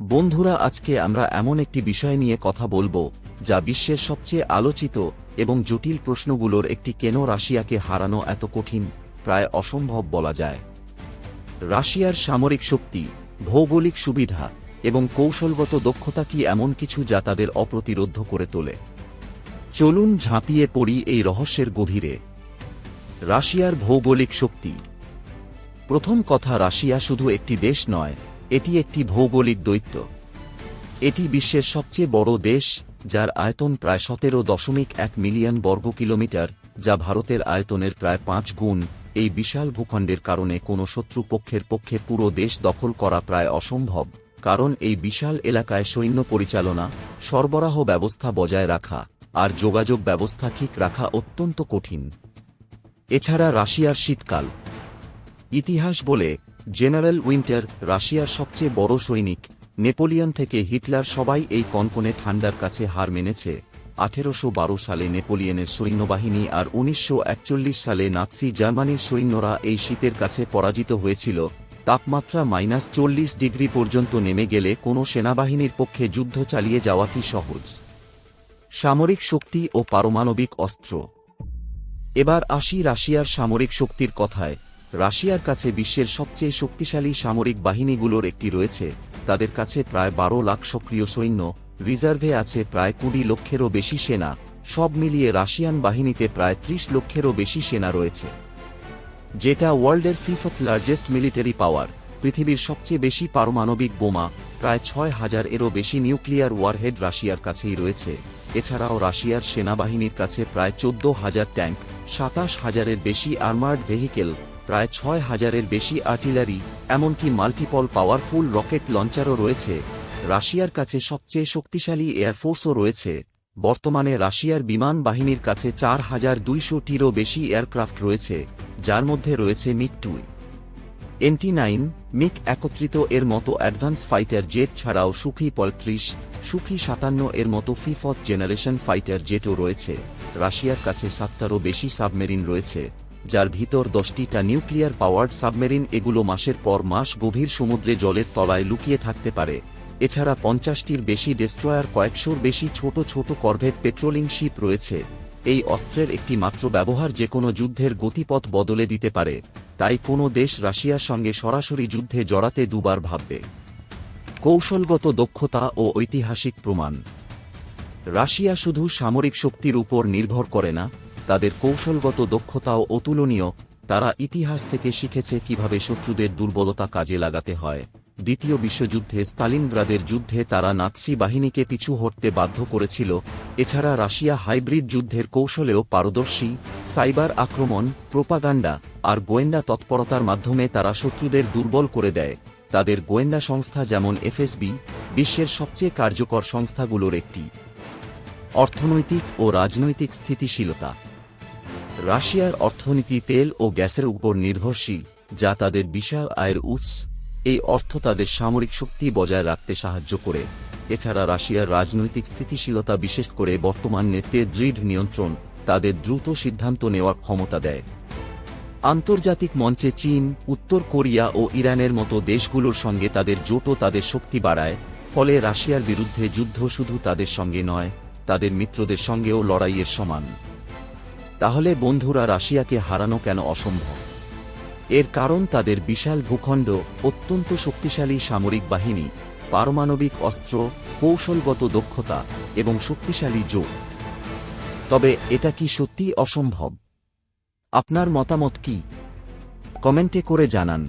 বন্ধুরা, আজকে আমরা এমন একটি বিষয় নিয়ে কথা বলব, যা বিশ্বের সবচেয়ে আলোচিত এবং জটিল প্রশ্নগুলোর একটি কেন রাশিয়াকে হারানো এত কঠিন, প্রায় অসম্ভব বলা যায়। রাশিয়ার সামরিক শক্তি, ভৌগোলিক সুবিধা এবং কৌশলগত দক্ষতা কি এমন কিছু যা তাদের অপ্রতিরোধ্য করে তোলে? চলুন ঝাঁপিয়ে পড়ি এই রহস্যের গভীরে। রাশিয়ার ভৌগোলিক শক্তি। প্রথম কথা, রাশিয়া শুধু একটি দেশ নয় এটি একটি ভৌগোলিক দৈত্য। এটি বিশ্বের সবচেয়ে বড় দেশ, যার আয়তন প্রায় সতেরো দশমিক এক মিলিয়ন বর্গ কিলোমিটার, যা ভারতের আয়তনের প্রায় পাঁচ গুণ। এই বিশাল ভূখণ্ডের কারণে কোনো শত্রু পক্ষের পক্ষে পুরো দেশ দখল করা প্রায় অসম্ভব, কারণ এই বিশাল এলাকায় সৈন্য পরিচালনা, সরবরাহ ব্যবস্থা বজায় রাখা, আর যোগাযোগ ব্যবস্থা ঠিক রাখা অত্যন্ত কঠিন। এছাড়া রাশিয়ার শীতকাল ইতিহাস বলে, জেনারেল উইন্টার রাশিয়ার সবচেয়ে বড় সৈনিক, নেপোলিয়ন থেকে হিটলার সবাই এই কনকনে ঠান্ডার কাছে হার মেনেছে। আঠেরোশো বারো সালে নেপোলিয়নের সৈন্যবাহিনী আর উনিশশো একচল্লিশ সালে নাৎসি জার্মানির সৈন্যরা এই শীতের কাছে পরাজিত হয়েছিল। তাপমাত্রা মাইনাস চল্লিশ ডিগ্রি পর্যন্ত নেমে গেলে কোনো সেনাবাহিনীর পক্ষে যুদ্ধ চালিয়ে যাওয়া কি সহজ? সামরিক শক্তি ও পারমাণবিক অস্ত্র। এবার আসি রাশিয়ার সামরিক শক্তির কথায়। রাশিয়ার কাছে বিশ্বের সবচেয়ে শক্তিশালী সামরিক বাহিনীগুলোর একটি রয়েছে। তাদের কাছে প্রায় বারো লাখ সক্রিয় সৈন্য, রিজার্ভে আছে প্রায় কুড়ি লক্ষেরও বেশি সেনা, সব মিলিয়ে রাশিয়ান বাহিনীতে প্রায় ত্রিশ লক্ষেরও বেশি সেনা রয়েছে। যেটা ওয়ার্ল্ডের ফিফথ লার্জেস্ট মিলিটারি পাওয়ার, পৃথিবীর সবচেয়ে বেশি পারমাণবিক বোমা, প্রায় ছয় হাজার এরও বেশি নিউক্লিয়ার ওয়ারহেড রাশিয়ার কাছেই রয়েছে। এছাড়াও রাশিয়ার সেনাবাহিনীর কাছে প্রায় চোদ্দ হাজার ট্যাঙ্ক, সাতাশ হাজারের বেশি আর্মার্ড ভেহিকেল প্রায় ছয় হাজারের বেশি আর্টিলারি, এমনকি মাল্টিপল পাওয়ারফুল রকেট লঞ্চারও রয়েছে। রাশিয়ার কাছে সবচেয়ে শক্তিশালী এয়ারফোর্সও রয়েছে। বর্তমানে রাশিয়ার বিমান বাহিনীর কাছে চার হাজার দুইশোটিরও বেশি এয়ারক্রাফট রয়েছে, যার মধ্যে রয়েছে মিগ টুই এনটি নাইন মিক একত্রিত এর মতো অ্যাডভান্স ফাইটার জেট ছাড়াও সুখী পঁয়ত্রিশ, সুখী সাতান্ন এর মতো ফিফথ জেনারেশন ফাইটার জেটও রয়েছে। রাশিয়ার কাছে সাতটারও বেশি সাবমেরিন রয়েছে। যার ভিতর দশটিটা নিউক্লিয়ার পাওয়ার্ড সাবমেরিন এগুলো মাসের পর মাস গভীর সমুদ্রে জলের তলায় লুকিয়ে থাকতে পারে। এছাড়া পঞ্চাশটির বেশি ডেস্ট্রয়ার, কয়েকশোর বেশি ছোট ছোট করভেট পেট্রোলিং শিপ রয়েছে। এই অস্ত্রের একটি মাত্র ব্যবহার যে কোনো যুদ্ধের গতিপথ বদলে দিতে পারে। তাই কোনো দেশ রাশিয়ার সঙ্গে সরাসরি যুদ্ধে জড়াতে দুবার ভাববে। কৌশলগত দক্ষতা ও ঐতিহাসিক প্রমাণ। রাশিয়া শুধু সামরিক শক্তির উপর নির্ভর করে না তাদের কৌশলগত দক্ষতাও অতুলনীয়, তারা ইতিহাস থেকে শিখেছে কীভাবে শত্রুদের দুর্বলতা কাজে লাগাতে হয়। দ্বিতীয় বিশ্বযুদ্ধে স্তালিনগ্রাদের যুদ্ধে তারা নাৎসি বাহিনীকে পিছু হটতে বাধ্য করেছিল, এছাড়া রাশিয়া হাইব্রিড যুদ্ধের কৌশলেও পারদর্শী, সাইবার আক্রমণ, প্রোপাগান্ডা আর গোয়েন্দা তৎপরতার মাধ্যমে তারা শত্রুদের দুর্বল করে দেয়। তাদের গোয়েন্দা সংস্থা যেমন এফএসবি, বিশ্বের সবচেয়ে কার্যকর সংস্থাগুলোর একটি। অর্থনৈতিক ও রাজনৈতিক স্থিতিশীলতা রাশিয়ার অর্থনীতি তেল ও গ্যাসের উপর নির্ভরশীল, যা তাদের বিশাল আয়ের উৎস। এই অর্থ তাদের সামরিক শক্তি বজায় রাখতে সাহায্য করে। এছাড়া রাশিয়ার রাজনৈতিক স্থিতিশীলতা বিশেষ করে বর্তমান নেত্রের দৃঢ় নিয়ন্ত্রণ তাদের দ্রুত সিদ্ধান্ত নেওয়ার ক্ষমতা দেয়। আন্তর্জাতিক মঞ্চে চীন, উত্তর কোরিয়া ও ইরানের মতো দেশগুলোর সঙ্গে তাদের জোটও তাদের শক্তি বাড়ায়, ফলে রাশিয়ার বিরুদ্ধে যুদ্ধ শুধু তাদের সঙ্গে নয়, তাদের মিত্রদের সঙ্গেও লড়াইয়ের সমান। তাহলে বন্ধুরা রাশিয়াকে হারানো কেন অসম্ভব? এর কারণ তাদের বিশাল ভূখণ্ড, অত্যন্ত শক্তিশালী সামরিক বাহিনী, পারমাণবিক অস্ত্র, কৌশলগত দক্ষতা এবং শক্তিশালী জোট। তবে এটা কি সত্যিই অসম্ভব? আপনার মতামত কি? কমেন্টে করে জানান।